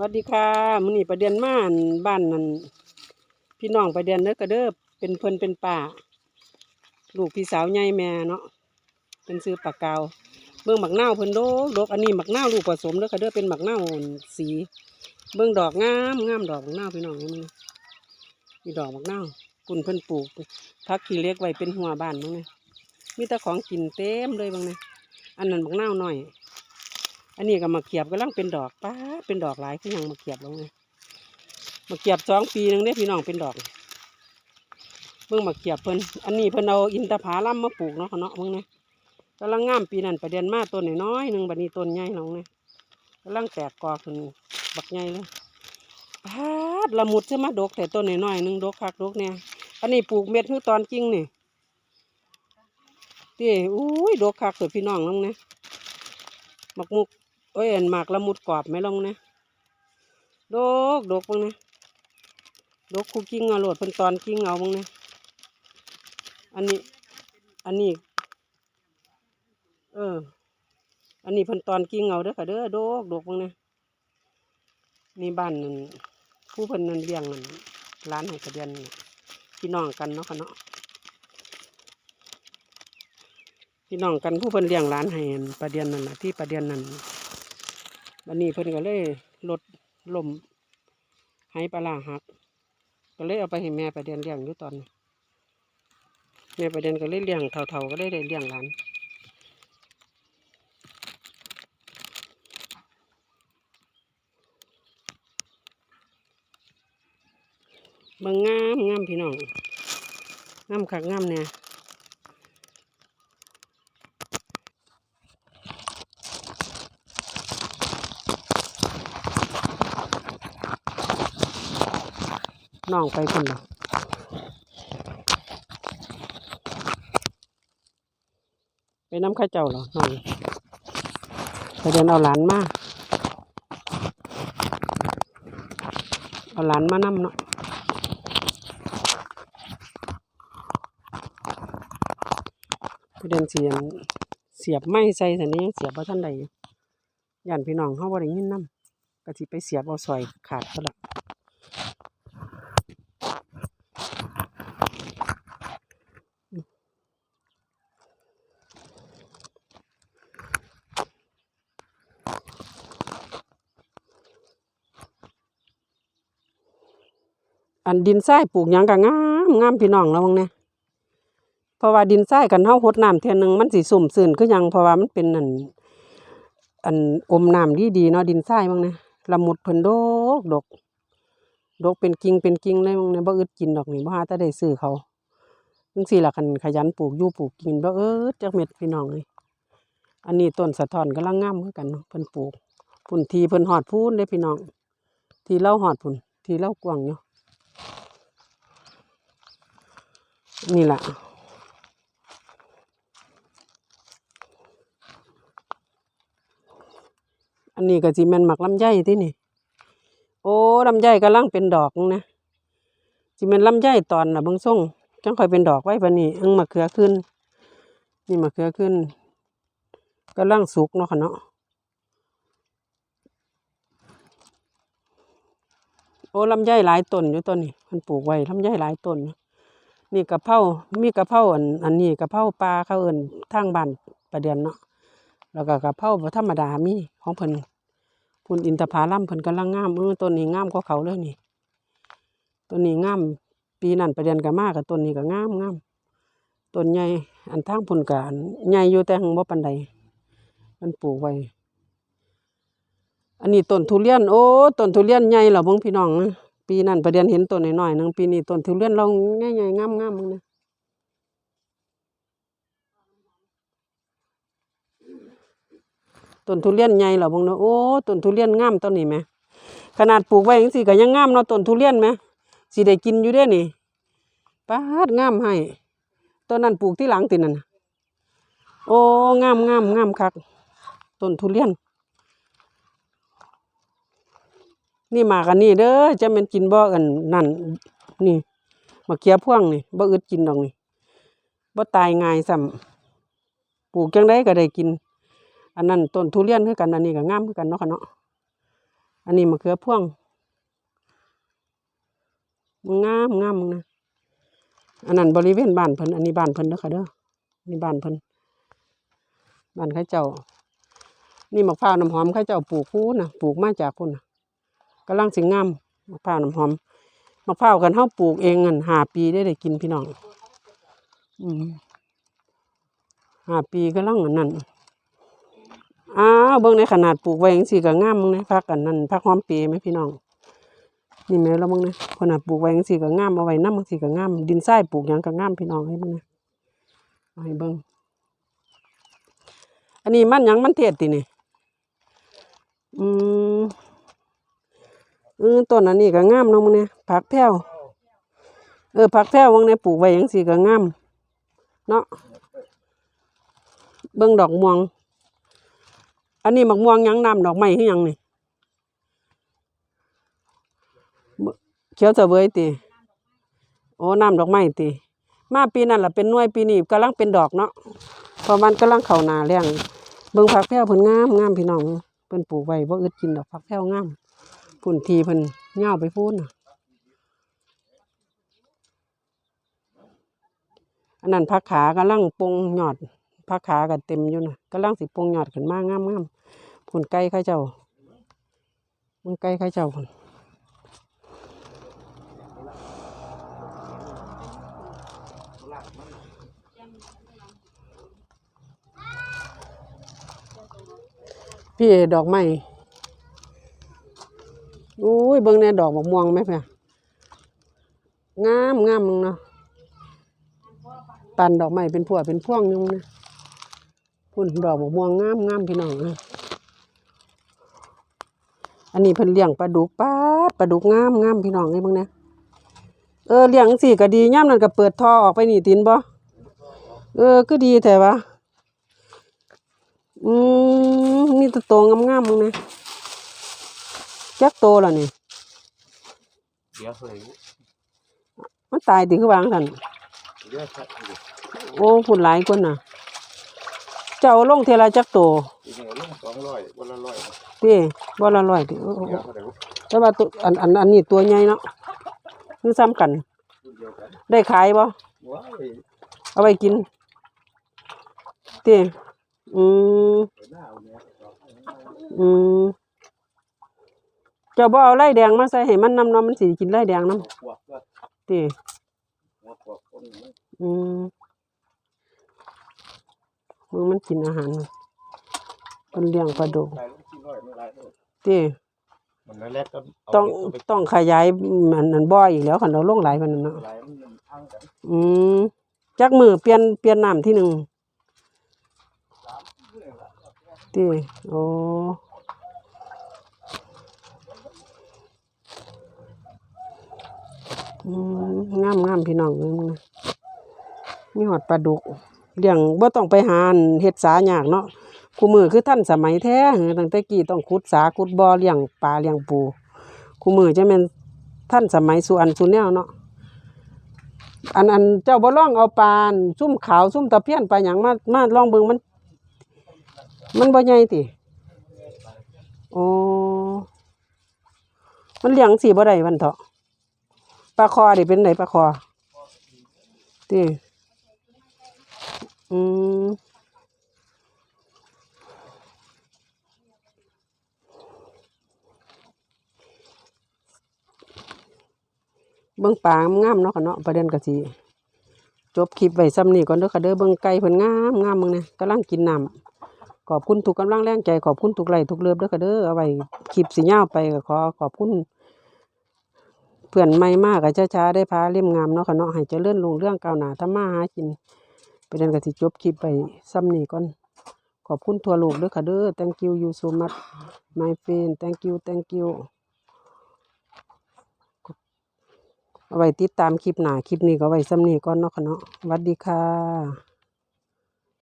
สวัสดีค่ะมื้อนี้ประเด็นมานบ้านนั่นพี่น้องประเด็นเด้อก็เด้อเป็นเพิ่นเป็นป้าลูกพี่สาวใหญ่แม่เนาะเป็นซื้อปากกาวเบิ่งหมักเน่าเพิ่นโดกดกอันนี้หมักเน่าลูกผสมเด้อก็เด้อเป็นหมักเน่าสี เบิ่งดอกงามงามดอกหมักเน่าพี่น้องเนมั้ยมีดอกหมักเน่ากุนเพิ่นปลูกพักขี้เล็กไว้เป็นหัวบ้านบ้างนะมีแต่ของกินเต็มเลยบ้างนะอันนั้นหมักเน่าวน้อย อันนี้ก็มาเขียบกำลังเป็นดอกป้าเป็นดอกหลายคือหยังมาเขียบลงเลยมาเขียบสองปีหนึงเนี่ยพี่น้องเป็นดอกเบิ่งมาเขียบเพิ่นอันนี้เพิ่นเอาอินทผลัมมาปลูกเนาะเขาเนาะเบิ่งเนี่ยกำลังงามปีนั้นประเด็นมาต้นน้อยหนึ่งบัดนี้ต้นใหญ่ลงเนี่ยกำลังแตกกอขึ้นบักใหญ่เลยพาดละมุดใช่ไหมดกแต่ต้นน้อยหนึ่งดกคักดกเนี่ยอันนี้ปลูกเม็ดคือตอนจริงนี่เต้อุ้ยดกคักเถอะพี่น้องลงเนี่ยมักมุก อ้ยอันหมากละมุดกรอบไหมลงนะดกดกบ้างนะดกคูกิ้งเอาโหลดเพิ่นตอนกิ้งเอาบ้างนะอันนี้ อันนี้ เออ อันนี้เพิ่นตอนกิ้งเอาเด้อค่ะเด้อดกดกบ้างนะนี่บ้านนั่นผู้เพิ่นนั่นเลี้ยงนั่นร้านให้กระเดียนพี่น้องกันเนาะค่ะเนาะพี่น้องกันผู้เพิ่นเลี้ยงร้านให้อั่นประเดียนนั่นนะที่ประเดียนนั่น วันนี้เพิ่นก็เลยลดลมให้ปลาร้าหัก ก็เลยเอาไปให้แม่ประเด็นเลี้ยงอยู่ตอนแม่ประเด็นก็เลยเลี้ยงเท่าๆก็ได้เลี้ยงหลานเบิ่งงามงามพี่น้องงามคักงามเนี่ย น้องไปคนละไปน้ำข้าเจ้าเหรอน้องไปเดินเอาหลานมา เอาหลานมานำเนาะไปเดินเสียนเสียบไม้ใส่แต่นี้เสียบว่าะท่านใดย่านพี่น้องเขาบ่ได้ยินนำก็สิไปเสียบเอาซอยขาดก็ละ อันดินทรายปลูกหยังก็งามงามพี่น้องแล้วมึงเนี่ยเพราะว่าดินทรายกันเฮาหดน้ำเทื่อหนึงมันสิสุ่มซื่นคือหยังเพราะว่ามันเป็นอันอันอมน้ำดีดีเนาะดินทรายมึงเนี่ยละมุดเพิ่นดกดกดกเป็นกิ่งเป็นกิ่งเลยมึงเนี่ยบ่อึดกินดอกนี่บ่หาแต่ได้ซื้อเขาจังซี่ละคันขยันปลูกยู่ปลูกกินบ่อึดจักเม็ดพี่น้องเลยอันนี้ต้นสะท้อนกำลังงามคือกันเนาะเพิ่นปลูกพุ่นทีเพิ่นฮอดพูนเด้พี่น้อง ทีเล่าฮอดพุ่นทีเล่ากว้างอยู่ นี่แหละอันนี้ก็สิแมนหมักลำไยที่นี่ โอ้ลำไยกำลังเป็นดอกนะสิแมนลำไยตอนน่ะบิ่งส่งจังค่อยเป็นดอกไว้ปานนี้เอิงมะเขือขึ้น นี่มะเขือขึ้นกำลังสุกเนาะค่ะเนาะ โอ้ ลำไยหลายต้นอยู่ต้นนี้มันปลูกไว้ลำไยหลายต้นนี่กะเพรามีกะเพราอันอันนี้กะเพราปลาเขาเอิ้นทางบ้านประเดือนเนาะแล้วก็กะเพราธรรมดามีของเพิ่นพุ่นอินทผลัมเพิ่นกำลังงามเออต้นนี้งามกว่าเขาเลยนี่ต้นนี้งามปีนั้นประเดือนก็มากกับต้นนี้ก็งามงามต้นใหญ่อันทางพุ่นกันใหญ่อยู่แต่หั้งบ่ปานใดมันปลูกไว้ นนี้ต้นทุเรียนโอ้ต้นทุเรียนใหญ่แล้วเบิ่งพี่น้องนะปีนั้นประเดือนเห็นต้นน้อยๆหนึงปีนี้ต้นทุเรียนเราใหญ่ๆงามๆมึงนะต้นทุเรียนใหญ่แล้วเบิ่งเนาะโอ้ต้นทุเรียนงามต้นนี้แหมขนาดปลูกไว้จังซี่ก็ยังงามเนาะต้นทุเรียนแหมสิได้กินอยู่เด้นี่ปาดงามให้ต้นนั้นปลูกที่หลังตินั่นโอ้งามงามงามคักต้นทุเรียน นี่มากันนี้เด้อจะแม่นกินบ่อันนั่นนี่มะเขือพ่วงนี่บ่อึดกินดอกนี่บ่ตายง่ายซ้ำปลูกจังได้ก็ได้กิน อันนั้นต้นทุเรียนคือกันอันนี้ก็งามคือกันเนาะค่ะเนาะอันนี้มะเขือพ่วงงามงามนะอันนั้นบริเวณบ้านเพิ่นอันนี้บ้านเพิ่นเด้อค่ะเด้อนี่บ้านเพิ่นบ้านข้าเจ้า นี่มะพร้าวน้ำหอมข้าเจ้าปลูกพูนนะปลูกมาจากพุ่นนะ กำลังสิงามมะพร้าวน้ำหอมมะพร้าวกันเฮาปลูกเองเงินหาปีได้ได้กินพี่น้อง อืมหาปีก็ลังอันนั้นอ้าวเบิ่งในขนาดปลูกไว้จังซี่ก็งามมึงนะพักอันนั้นพักหอมปรย์ไหมพี่น้องนี่แม่แล้วมึงนะขนาดปลูกไว้จังซี่ก็งามเอาไว้นำจังซี่ก็งามดินทรายปลูกยังก็งามพี่น้องให้มึงนะเอาให้เบิ่งอันนี้มันยังมันเทศตินี่อืม เออต้นอันนี้ก็งามเนาะมึงเนี่ยผักแพรวเออผักแพรววงเนี่ยปลูกไว้จังซี่ก็งามเนาะเบิ่งดอกม่วง อันนี้มักม่วงยังน้ำดอกไม้คือหยังนี่เขียวเสวยติโอ้น้ำดอกไม้ติมาปีนั้นแหละเป็นน่วยปีนี้กำลังเป็นดอกเนาะพราะมันกำลังเข้าหนาแล้งเบิ่งผักแพรวเพิ่นงามงามพี่น้องเพิ่นปลูกไว้บ่อึดกินดอกผักแพรวงาม พุ่นทีเพิ่นยาไปพูนน่ะอันนั้นผักขากำลังปงหยอดผักขาก็เต็มอยู่นะกำลังสิปงหยอดขึ้นมากงามงามผลไก่ข้าเจ้ามันไก่ข้าเจ้าพุ่นพี่ดอกไม้ อุ้ยเบิ่งในดอกบักม่วงไหมเพื่อนงามงามมึงเนาะปันดอกไม้เป็นพวเป็นพ่วงยุ่งนะพุ่นดอกบกม่วงงามงามพี่น้องนะอันนี้เพิ่นเลี้ยงปลาดุกปลาปลาดุกงามงามพี่น้องไอ้เบิ่งนะเออเลี้ยงสิก็ดีย่ามนั้นก็เปิดท่อออกไปนี่ตินบ่เออก็ดีแต่ว่าอืมมีแตัวโตงามๆมึงนะ จักโตแล้วนี่เดี๋ยวเฮ้ยมันตายติคือวาจั่งซั่นเดี๋ยวครับโอ้พุ่นหลายคนน่ะ เจ้าเอาลงเทยละจักโตทีนี้ลงสองร้อยวันละร้อยติบ่ละร้อยติโอ้โอ้เดี๋ยโอ้วเขาเดี๋ยวแต่ว่าตัวอันอันอันนี้ตัวใหญ่เนาะคือซ้ำกัน รุ่นเดียวกันได้ขายบ่ ว้ายเอาไปกินติอืมเปิดหน้าเอาเนี่ย อืม เจ้าบ่เอาไล่แดงมาใส่ให้มันนำเนาะมันสิกินไล่แดงนำหัวขวบก็ติหัวขวบคนนี้อืมมึงมันกินอาหารเพิ่นเลี้ยงปลาดุกขายลงสี่ร้อยไม่ไรเลยติมันนั่นแรกก็ต้องต้องขยายอันนั้นบ่ออีกแล้วคันเราลงหลายมันนั้นเนาะหลายมันทางกันอืมจักมือเปลี่ยนเปลี่ยนน้ำที่หนึ่งตีโอ้อืม งามงามพี่น้องเอ้ยมึงนะมีหอดปลาดุกเลี้ยงบ่ต้องไปหานเฮ็ดสาหยากเนาะคู่มือคือท่านสมัยแท้ตั้งแต่กี้ต้องขุดสาขุดบ่อเลี้ยงปลาเลี้ยงปูคู่มือจะแม่นท่านสมัยสุอันสุแนวเนาะอันอันเจ้าบ่ลองเอาปานซุ่มขาวซุ่มตะเพียนปลาหยังมามาลองเบิงมัน มันบ่ใหญ่ติโอ้มันเลี้ยงสิบ่ได้วันเถาะ ปลาคอดิเป็นไดปลาคอติอืมเบิ่งปลางามเนาะค่ะเนาะประเด็นก็สิจบคลิปไว้ซ้ำนี้ก่อนเด้อค่ะเด้อเบิ่งไก่เพิ่นงามงามมึงเนี่ยกำลังกินน้ำขอบคุณทุกกำลังแรงใจขอบคุณทุกไหลทุกเลิฟเด้อค่ะเด้อเอาไว้คลิปสิยาไปก็ขอขอบคุณ เพื่อนใหม่มากก็ช้าๆได้พาเล่มงามเนาะค่ะเนาะให้เจริญรุ่งเรื่องก้าวหน้าทำมาหากินไปเดินก็สิจบคลิปไปซ้ำนี้ก่อนขอบคุณทั่วโลกด้อค่ะเด้อ thank you you so much my friend thank you thank you เอาไว้ติดตามคลิปหน้าคลิปนี้ก็ไว้ซ้ำนี้ก่อนเนาะค่ะเนาะสวัสดีค่ะ